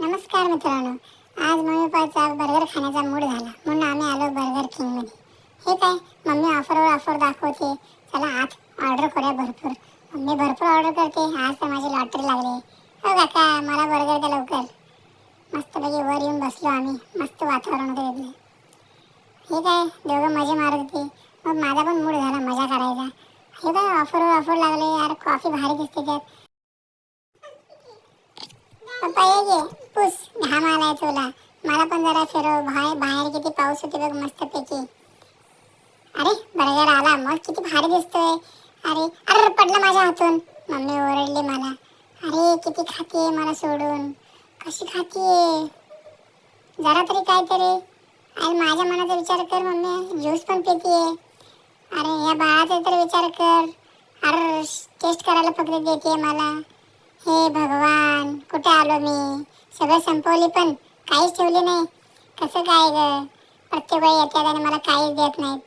नमस्कार मित्रांनो. आज मम्मी पप्पाचा बर्गर खाण्याचा मूड झाला. म्हणून आम्ही आलो बर्गर किंगमध्ये हे काय? मम्मी ऑफरवर ऑफर दाखवते. चला आज ऑर्डर करूया भरपूर. मम्मी भरपूर ऑर्डर करते. आज तर माझी लॉटरी लागली. हो काका मला बर्गर द्या लवकर. मस्तपैकी वर येऊन बसलो आम्ही. मस्त वातावरण होतं तिथलं. हे काय? दोघं मजा मारत होते. मग माझा पण मूड झाला मजा करायचा. हे काय? ऑफरवर ऑफर लागले. यार कॉफी भारी दिसते त्यात. पप्पा ये गे घाम आलाय तुला. मला पण जरा फिरव भाय बाहेर किती पाऊस होते बघ मस्त पैकी अरे बर्गर आला. मग किती भारी दिसतोय. अरे अरे पडलं माझ्या हातून. मम्मी ओरडली मला. अरे किती खाते मला सोडून. कशी खातीये? जरा तरी काहीतरी. अरे माझ्या मनाचा विचार कर मम्मी. ज्यूस पण पितीये. अरे या बाळाचा तर विचार कर. अरे टेस्ट करायला फक्त देते मला. हे भगवान कुठे आलो मी? सगळं संपवली पण काहीच ठेवली नाही. कसं काय ग? प्रत्येक वेळी येतात आणि मला काहीच देत नाहीत.